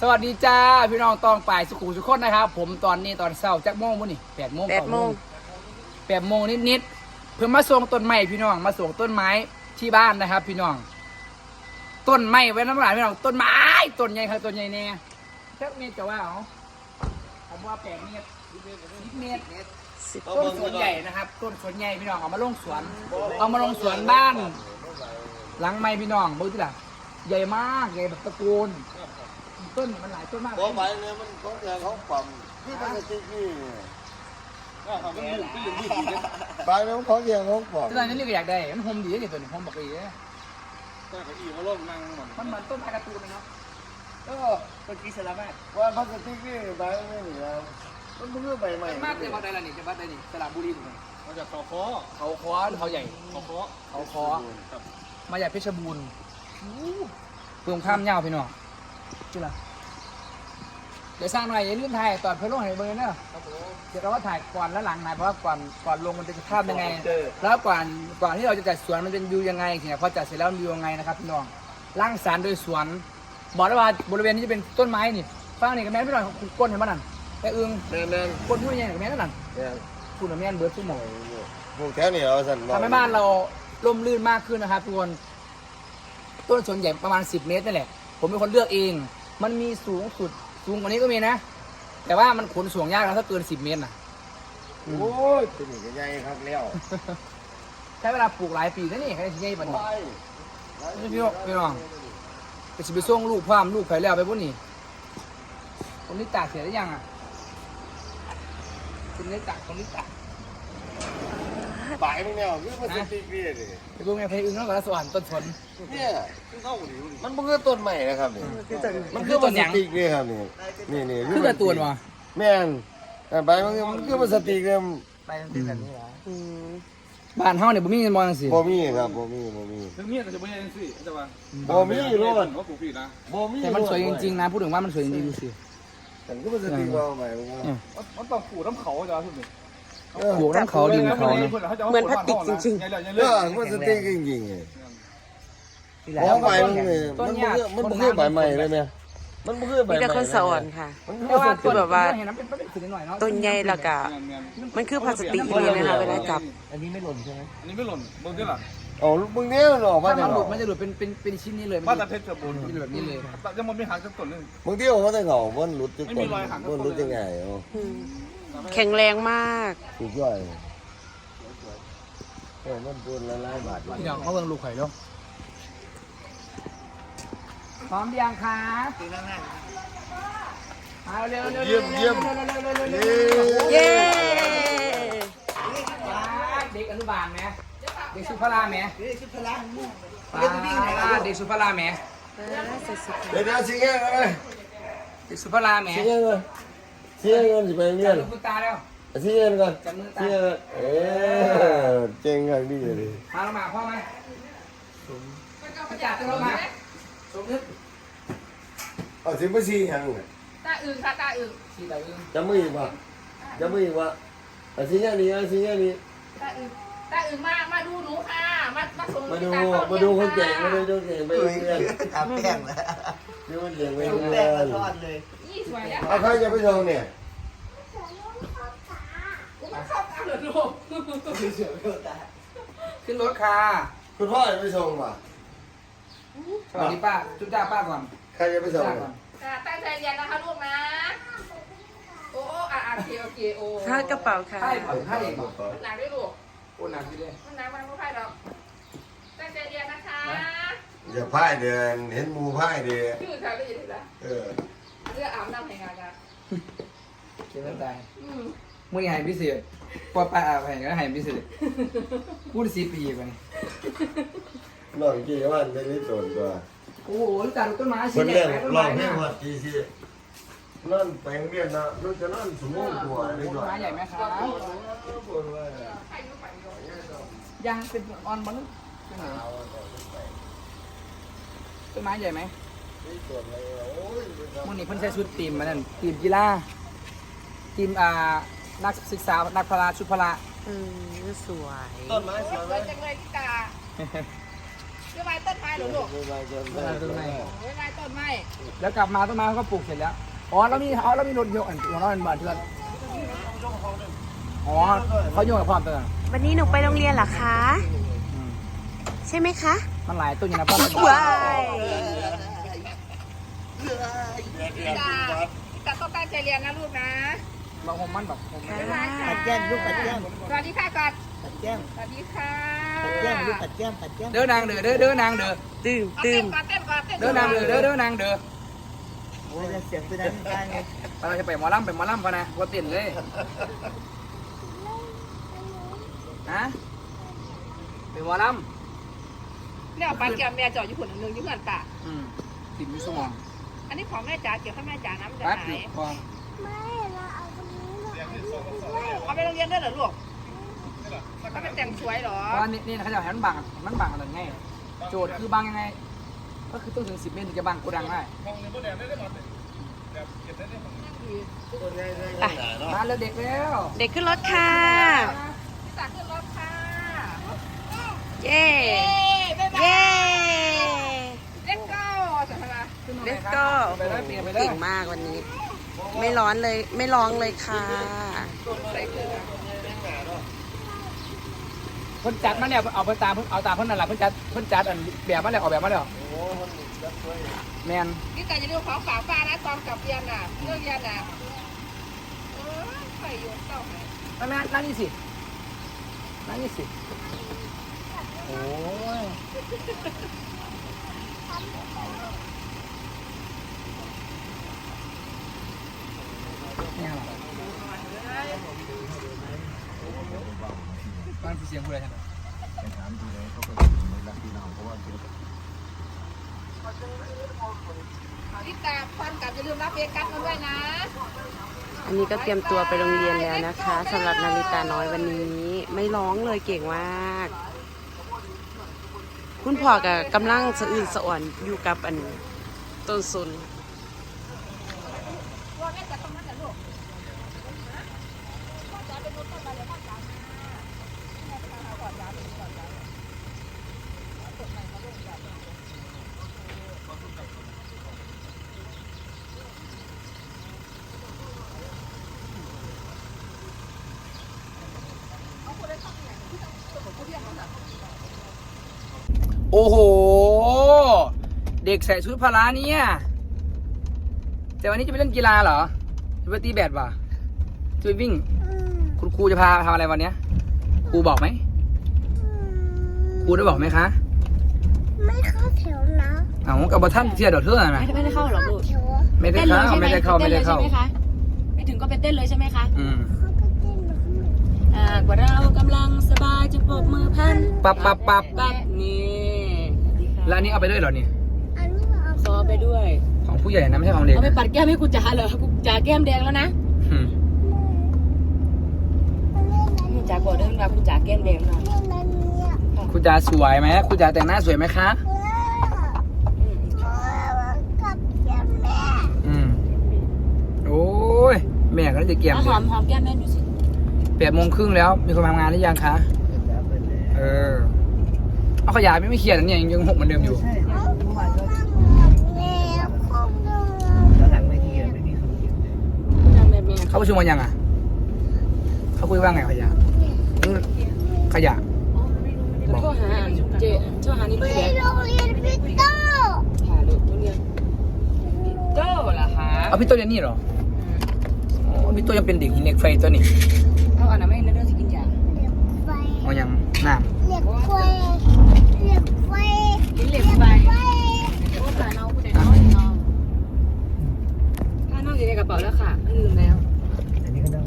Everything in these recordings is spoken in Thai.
สวัสดีจ้าพี่น้องตองป่ายสุขุมสุขคนนะครับผมตอนนี้ตอนเช้าจักโมงมื้อนี่แปดโมงแปดโมงแปดโมงนิดๆเพื่อมาส่งต้นไม้พี่น้องมาส่งต้นไม้ที่บ้านนะครับ พี่น้อง ต้นไม้ไว้น้ำหลายพี่น้องต้นไม้ต้นใหญ่ครับต้นใหญ่แน่เท่าเมตรจะว่าเอาผมว่าแปดเมตรสิบเมตรสิบต้นสวนใหญ่นะครับ ต้นสวนใหญ่พี่น้องเอามาลงสวน เอามาลงสวนบ้าน หลังไม้พี่น้องเบิ่งที่ล่ะใหญ่มากใหญ่แบบตะโกน ต้นมันหลายต้นมากพอไปเนี่ยมันของแกเขาปั๊มที่มันจะติ๊กนี่ไปเนี่ยมันของแกเขาปั๊มต้นนั้นนี่ก็อยากได้มันหอมดีนี่ตัวนี้หอมบอกดีนะก็เขาอีมาล่มนั่งหมดมันเหมือนต้นไม้การ์ตูนเลยเนาะเออต้นกีสลาแม่ว่าพลาสติกนี่ไปไม่หนีแล้วมันเพิ่งใบใหม่มากเลยวัดใดล่ะนี่จะวัดใดนี่สระบุรีถูกไหมมาจากเขาคอเขาคอหรือเขาใหญ่เขาคอเขาคอมาจากเพชรบูรณ์เปลืองข้ามเงาพี่น้อง ที่ล่ะเดี๋ยวสร้างหน่อยอย่าลืมถ่ายตอนเพื่อนลงให้เบอร์เนอะเดี๋ยวเราก็ถ่ายก่อนและหลังหน่อยเพราะว่าก่อนก่อนลงมันเป็นภาพยังไง แล้วก่อนก่อนที่เราจะจัดสวนมันเป็นวิวยังไงเนี่ยพอจัดเสร็จแล้วมันวิวยังไงนะครับพี่น้องร่างสารโดยสวนบอกได้ว่าบริเวณที่จะเป็นต้นไม้นี่ฟังนี่กับแม่พี่น้องก้นเห็นมั้ยนั่นแค่อึงแน่นแน่นก้นพูดยังไงกับแม่นั่นน่ะแน่นพูดกับแม่นเบิร์ดทุกหมองพวกแถวนี้เราสั่นทำให้บ้านเราร่มรื่นมากขึ้นนะครับทุกคนต้นสนใหญ่ประมาณ 10 เมตรนั่นแหละ ผมเป็นคนเลือกเอง มันมีสูงสุดสูงกว่านี้ก็มีนะ แต่ว่ามันขนส่งยากนะถ้าเกิน10เมตรนะโอ้ยตัวนี้ก็ใหญ่ครับแล้วใช้เวลาปลูกหลายปีนะนี่ใครจะใหญ่ปานนี้พี่น้องพี่น้องไปสิไปส่งลูกพร้อมลูกไผแล้วไปพวกนี้คนนี้ตากเสียได้ยังอะคนนี้ตากคนนี้ตาก ปลายมึงเนี่ยคือพลาสติกนี่ดิไปพวกแม่เพลอึ้งแล้วก็สวรรค์ต้นสนเนี่ยเข้าหลิวมันเพิ่งต้นใหม่นะครับนี่มันคืคืออพต้ลานสหยังติกนี่ครับนี่นี่นี่คือการะตูนวะแม่นแต่ไปมันมันคือพลาสติกเนี่ยไปมันเป็นแบบนี้เหรออืมบ้านเฮาเนี่ยบ่มีเงินมองจังซี่บ่มีครับบ่มีบ่มีถึงเมียก็จะไม่ยังสิจะว่าบ่มีโลดว่าปลูกผิดนะบ่มีแต่มันสวยจริงๆนะพูดถึงว่ามันสวยจริงๆดูสิแต่ก็พลาสติกว่าใหม่มันอืมมันต้องปลูกน้ำเขาจะทุกที ปลูกน้ำเขาดินเขานะเหมือนพลาสติกจริงเออพลาสติกจริงๆไงเพราะใบมันเนี่ยต้มันนหญ้ามันมันคือใบใหม่เลยไหมมันบ่คือใบมีใหม่แต่คนสอนค่ะมันแต่ว่าคือแบบว่าเห็นน้ำเป็นเป็นสีหน่อยเนาะต้นใหญ่แล้วก็มันคือพลาสติกอีกนะคะเวลาจับ อันนี้ไม่หล่นใช่ไหมอันนี้ไม่หล่นบนที่หลังเอามึงเนี้ยหรอมาถ้าแต่มันหหลุลุดดมันจะหลุดเป็นเป็นเป็นชิ้นนี้เลยบ้านมัตะเพชรบูรณ์จะหลุดแบบนี้เลยยังมันไม่หักสักต้นนึง มึงเที่ยวมาแต่เหงามันหลุดจุดไม่มีรอยหัก มันหลุดยังไงเอาอืม แข็งแรงมาก สุดยอดเลยเออมันปูนละลายบาทวันอย่างเขาเบิ่งลูกไข่เนาะพร้อมหรือยังคะเอาเร็วเร็วเยี่ยมเยี่ยมเย้เด็กอนุบาลไหมเด็กสุภาลาไหมเด็กสุภาลาเด็กสุภาลาไหมเด็กสุภาลาไหมเด็กสุภาลาไหม สิเงี้ยเลยสิเงี้ยก่อนสิไปเงี้จัยบลูกคุณตาแล้วสิเงี้ยก่อนจับมือสิตาเงี้ยเอ๊ะเจ๋งอย่างนี้เลยพาเรามาพ่อไหมไปจับตัวเรามาสมนึกเอาสิบ่สิหังตาอื่นค่ะตาอื่นสีตาอึ้งจะมืออีกว่าจะมืออีกว่าเอาสิเงี้ยนี่เอาสิเงี้ยนี่ตาอื่น ตาอื่นมา มาดูหนูค่ะ มา มาส่งมาดูตเข้มาดูคนเรีเก่ยงมาดูคนเก่งไปเรียนอาแป้งแล้วดูคนเก่งไปลูกเรีแป้ยงก็นทอดเลยยี่สวยแล้วเอาใครจะไปส่งเนี่ยกูมาเข้าตาเหรอลูกขึ้นรถค่ะคุณพ่อจะไปส่งป่ะสวัสดีป้า จุ๊บจ้าป้าก่อน ใครจะไปส่งจ้าเนี่ยก่อนอ่าตั้งใจเรียนนะคะลูกนะ โอ้โอ้อ่าอ่าโอเคโอเคโอ้ค่ากระเป๋าค่ะให้ก่อนให้ก่อนมันหนักด้วยลูก โอ้หนักทีเดียวมันหนักมันไม่ใช่หรอกตั้งใจเรียนนะคะอย่าพ่ายเดือนเห็นหมูพ่ายเดือนชื่อค่ะไม่ยินดีละเออเรื่องอาบน้ำแห่งงานนะเขียนตายอืมมึงหายพิเศษป้าป้าอาแพงก็หายพิเศษพูดสีปีไปนี่น้องกี่วันเป็นนิสนตัวโอ้โหจัดต้นไม้คชิ้นนใหเล่ญ่นต้นลอไม้งเพลเนี่ยงวัดกี่สินั่นแปลงเรียนนะนั่นจะนั่นสมมติตัวนี่ต้ก่อนนไม้ใหญ่ไหมครับใครรู้ไปอ ยู่ยังเป็นออนมันต้นไม้ใหญ่ไหมมื่อนี้เพิ่นใช้ชุดทีมมานั่นทีมกีฬาทีมอ่านักศึกษา นักพละชุดพละอืมสวย ต้นไม้สวยสวยจังเลยพี่ตาจะไว้ต้นไม้เหรอลูกไม่ไปจนเวลาต้นไม้ไว้ไว้ต้นไม้แล้วกลับมาต้นไม้เขาก็ปลูกเสร็จแล้ว อ๋อแล้วมีอ๋อแล้วมีรถยกอันของเราเป็นบ้านเพื่อนอ๋อเขาโยกกับความตัว วันนี้หนูไปโรงเรียนเหรอคะ ใช่ไหมคะ มันหลายตัวอยู่นะป้ามันว้ายพี่ตาพี่ตาต้องตั้งใจเรียนนะลูกนะบางผมมันแบบผมบ๊ายบายค่ะปัดแก้มลูกปัดแก้มสวัสดีค่ะก่อนปัดแก้มสวัสดีค่ะปัดแก้มลูกปัดแก้มปัดแก้มเด้อนางเด้อเด้อเด้อนางเด้อตื่มเอาตื่เต้มนก่อนเต้นก่อนเต้นเด้อนางเด้อเด้อเด้อนางเด้อโอ้ยเสียงตัวนั้นได้ไงเราจะไปหมอลำไปหมอลำพะนะว่าเต้นเลย ฮะไปหมอลเนี่ยปันแก้มแม่จอดอยู่คนหนึ่งอยู่เหมือนป่าำอืมติดมีสมองอันนี้ของแม่จ๋าเกี่ยวกับแม่จ๋าน้ำจะปัดหาอยู่ยกองเอาไปโรงเรียนด้วยเหรอลูกเขาไปแต่งสวยเหรอเพราะว่านี่นี่นะเขาจะให้มันบังมันบังอะไรไงโจทย์คือบังยังไง ก็คือต้องถึงสิบเมตรถึงจะบังโกดังได้มาแล้วเด็กแล้ว เด็กขึ้นรถค่ะ พี่ตาขึ้นรถค่ะ เย้เย้บ๊ายบาเย้ยเล็กก็จะทำอะไรเลสก็ไปเลยเปลี่ยนไปเลยเก่งมากวันนี้ ไม่ร้อนเลยไม่ร้องเลยค่ะใส่คือเพิ่นจัดมาเนี่ยเอาไปตามเพิ่นเอาตามเพิ่นนั่นแหละเพิ่นจัดเพิ่นจัดอันแบบมาแล้วออกแบบมาแล้วแมนนี่แต่จะดูของฝากป้านะตอนกลับเรียนน่ะเรื่องเรียนน่ะเออใส่โยนเต้าไหนนั่นนั่นนั่นนี่สินั่นนี่สิ โอ้ยเนี่ยหรอบ้านคือเสียงผู้ใดกันเหรอถามทีไรเขาก็ไม่รักพี่น้องเพราะว่าเป็นนี่ตาพอนกับอย่าลืมรับเบกัสมาด้วยนะ อันนี้ก็เตรียมตัวไปโรงเรียนแล้วนะคะสำหรับนาริตาน้อยวันนี้ ไม่ร้องเลยเก่งมาก คุณพ่อกับกำลังสะอื่นสะอ่อนอยู่กับอันต้นซุน ว่าแม่จะทำนั่นแหละลูก โอ้โห เด็กใส่ชุดพละเนี่ย แต่วันนี้จะไปเล่นกีฬาเหรอ จะไปตีแบดป่ะจะไปวิ่ง คุณครูจะพาทำอะไรวันเนี้ย ครูบอกไหม ครูได้บอกไหมคะ ไม่เข้าแถวนะเอากับบท่านเทียดดอกเทื่อนะไม่ได้เข้าหรอลูกแถวไม่ได้เข้าไม่ได้เข้าไม่ได้เข้าไม่ถึงก็ไปเต้นเลยใช่ไหมคะ อืมเขาไปเต้นแบบนี้อ่ากว่าเรากำลังสบายจะปรบมือพัน ปับปับปับปั๊บนี่ แล้วอันนี้เอาไปด้วยเหรอนี่อันนี้เอาขอไปด้วย ของผู้ใหญ่นะไม่ใช่ของเด็กเอาไปนะปัดแก้มให้กูจ๋าเหรอกูจ๋าแก้มแดงแล้วนะอืมกูจ๋าบอกเดินมากูจ๋าแก้มแดงแล้วนะเล่นอันนี้อะคุณจ๋าสวยไหมคุณจ๋าแต่งหน้าสวยไหมคะ เออกับแก้มแม่อืม โอ้ย แม่ก็จะเกี่ยมเอาเลหอยมหอมแก้มแม่ดูสิ แปดโมงครึ่งแล้ว มีคนมาทำงานหรือยังคะ เออ เอาขยะไม่ไม่เคลียร์นะเนี่ยยังยังหกเหมือนเดิมอยู่แม่คงดูแล้วหลังไม่ทีไม่มีคนกินทำแบบแม่เขาประชุมกันยังอะ เขาคุยว่าไงขยะนู่นขยะโทรหาเจโทรหานี่ไปเพื่อนโรงเรียนพิโต้หาลูกโรงเรียนโต้เหรอคะเอาพี่โตเรียนนี่เหรอโอ้พี่โตยังเป็นเด็กหินเหล็กไฟตัวนี้เอาอันนั้นไม่นั่นเรื่องสกินยาเหล็กไฟเอายังน้เหล็ก ไฟเหล็กไฟเหล็กไฟไฟโอ้ขาเนากูเด็กน้อยเนาะถ้าน้องอยู่ในกระเป๋าแล้วค่ะไม่ลืมแล้วน้อง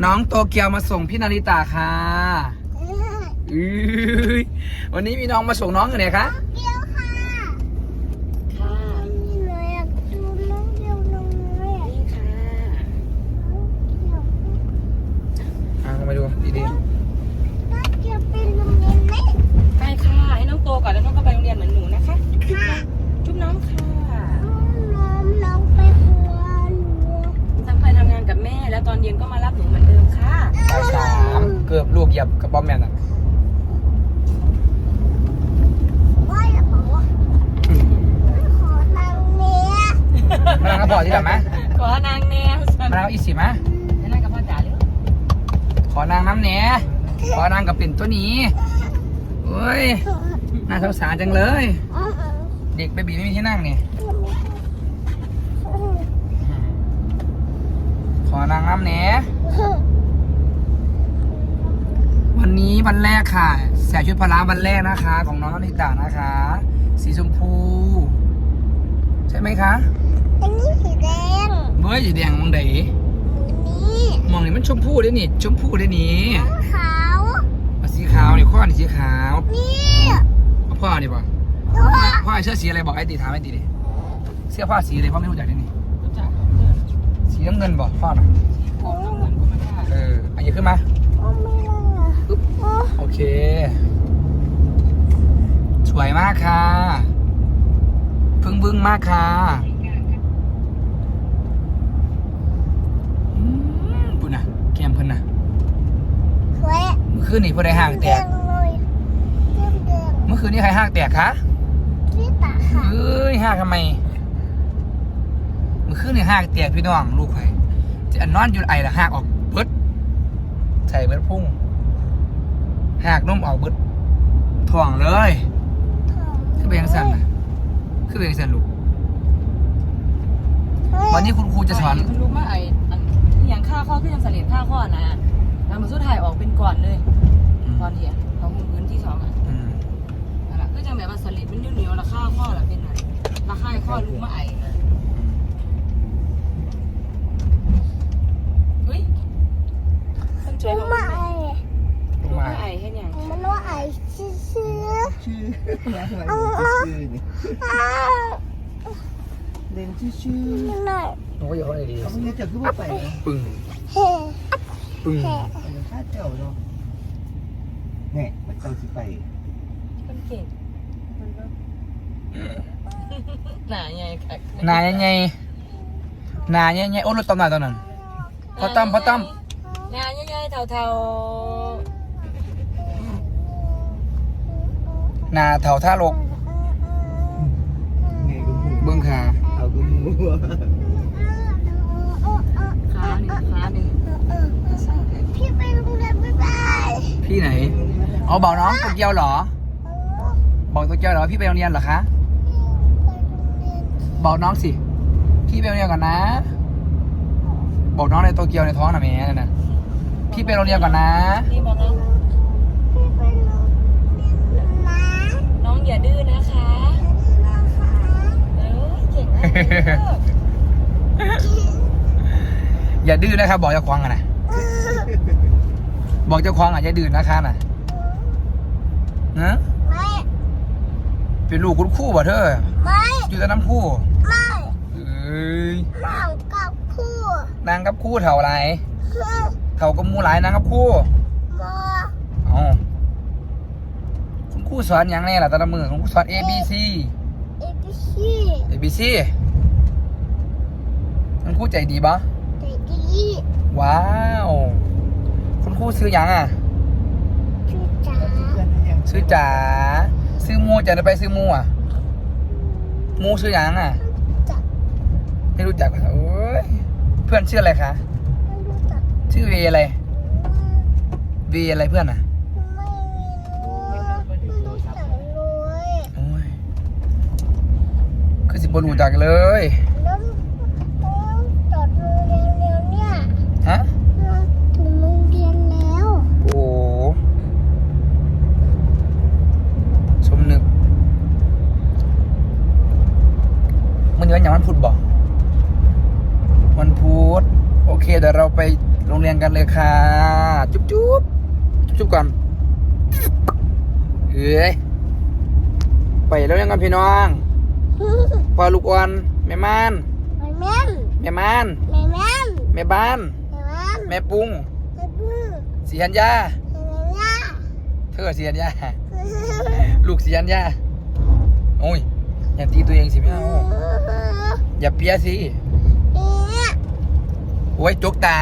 ำน้องโตเกียวมาส่งพี่นาริตาค่ะอื้อวันนี้มีน้องมาส่งน้องอยู่ไหนคะเกียวค่ะค่ะนี่เลยอยากดูน้องเดียวน้องเลยนี่ค่ะอะลองไปดูดีน่ียนเหมือนหนูนะคะ ค่ะจุ๊บน้องค่ะน้องน้องไปครัวทำไปทำงานกับแม่ แล้วตอนเย็นก็มารับหนูเหมือนเดิมค่ะสามเกือบลูกเหยียบกระป๋อมแม่น่ะมาแนางกับพ่อที่หลัไหมขอนางแนวมานางกัอีสิไหมนางกับพ่อจ๋าเลยขอนางน้ำเนี้ยขอนางกับเป็นตัวนี้เฮ้ย น่าสงสารจังเลย เด็กเบบีไม่มีที่นั่งนี่ ขอนางน้ำแหนวันนี้วันแรกค่ะ ใส่ชุดพละวันแรกนะคะ ของน้องนิตานะคะ สีชมพู ใช่ไหมคะ อันนี้สีแดงเบ้ยสีแดงมองไหนนี่มองนี่มันชมพูได้นี่ ชมพูได้นี่ขาวเอาสีขาวนี่ข้อนี่สีขาว นี่เอาพ่อ นี่ป่ะตัวพ่อไอ้เสื้อสีอะไรบอกไอ้ตีถามไอ้ตีดิเสื้อผ้าสีอะไรพ่อไม่รู้จักได้นี่จ๋าสีน้ำเงินบอกพ่อหน่อยโอ้น้องเหมือนกันมาได้เอออันนี้ขึ้นมาโอ้ไม่ได้อะปึ๊บโอ้โอเค สวยมากค่ะพึ่งบึ้งมากค่ะอืมปุ่นน่ะแก้มเพิ่นน่ะสวยเมื่อคืนนี่ผู้ใดห่างแตแดก งเลยแดงแดง เมื่อคืนนี้ใครห่างแตกคะที่ตาค่ะเอ้ยห่างทำไม เมื่อคืนนี่ห่างแตกพี่น้องลูกใครจะอันนอนอยู่ไอละห่างออกเบิดใส่เบิดพุ่งห่างนุ่มออกเบิดถ่วงเลยคือเป็นยังสันนะคือเป็นยังสันลูกวันนี้คุณครูจะสอนคุณรู้ว่าไอ้อันอหย่างค่าข้อขึ้นยังสลิดค่าข้อนะแล้วมันสุดท้ายออกเป็นก่อนเลยก่อนเดียวของมือพื้นที่สองอะ อืม นั่นแหละก็ จะแบบว่าสลิดมันเหนียวๆราคาข้อละเป็นไงราคาข้อรู้มาไอ้นะเฮ้ยคนสวยของไม่ลูกมาไอ้ให้ยังมันว่าไอ้ชื่อชื่อชื่อชื่อนี่อ้าวเล่นชื่อชื่อมันหน่อยหนูก็อย่าเขาเลยดีเขาไม่จะขึ้นมาไปปึ้งเฮ้ปึ้งเฮ้เป็นข้าเจ้าเนาะเนี่ยมันเจ้าสิไปมันเก่ง หนาใหญ่ค่ะหนาใหญ่ๆหนาใหญ่ๆโอ้รถต้มหนาตอนนั้นพอต้อมพอต้อมหนาใหญ่ๆเท่าหนาเถาท่าลกไงก็มูเบื้องขาเอาก็มูๆขาหนึ่งขาหนึ่งพี่ไปโรงเรียนบ๊ายบายพี่ไหน เอาบอกน้องโตเกียวเหรอ บอกโตเกียวเหรอพี่ไปโรงเรียนเหรอคะ บอกน้องสิ พี่ไปโรงเรียนก่อนนะ บอกน้องในโตเกียวในท้องนะแม่นั่นน่ะพี่ไปโรงเรียนก่อนนะ นี่บอกน้องพี่ไปโรงเรียนนะน้องอย่าดื้อนะคะนะคะเออเก่งมากเลยลูกอย่าดื้อนะครับบอกเจ้าควงกันนะ บอกเจ้าควงอะอย่าดื้อนะคะน่ะนะไม่ เป็นลูกคุณครู่บ่เธอไม่อยู่แต่น้ำคู่ไม่เอ้ยห่างกับคู่นางกับคู่เท่าไรคือเท่ากับหมูหลายนางกับคู่มออ๋อคุณครูสอนอย่างไรล่ะแต่ละมือคุณครูสอน A B C เอพีซี A B C คุณครูใจดีปะแต่ดีว้าว คุณครูซื้อหยังอะ ชื่อจ๋า ซื้อจ๋า ซื้อมูจะได้ไปซื้อมูอะ มูซื้อหยังอะจ๋าไม่รู้จักเหรอโอ้ยเพื่อนชื่ออะไรคะ ไม่รู้จักชื่อเวอะไร เวอะไรเพื่อนอะ ไม่รู้ไม่รู้จักเลยโอ้ยคือสิบรู้จักเลย แล้วต้องจอดโรงเรียนแล้วเนี่ย ฮะ เราถึงโรงเรียนแล้ว โอ้โหสมนึก มันย้อนอย่างวันพุธบอกวันพุธโอเคเดี๋ยวเราไปโรงเรียนกันเลยค่ะ จุ๊บจุ๊บ จุ๊บจุ๊บก่อนเอ้ยไปแล้วยังกันพี่น้องพอลูกอ่อนแม่ม่านไม่แม่นแม่ม่านไม่แม่นแม่บ้านไม่แม่นแม่ปุ้งไม่บื้อสีหันยาไม่ย่าเธอสีหันยาลูกสีหันยาโอ้ยอย่าตีตัวเองสิพี่เอาอย่าเปียสิเนี่ยโอ้ยจกตา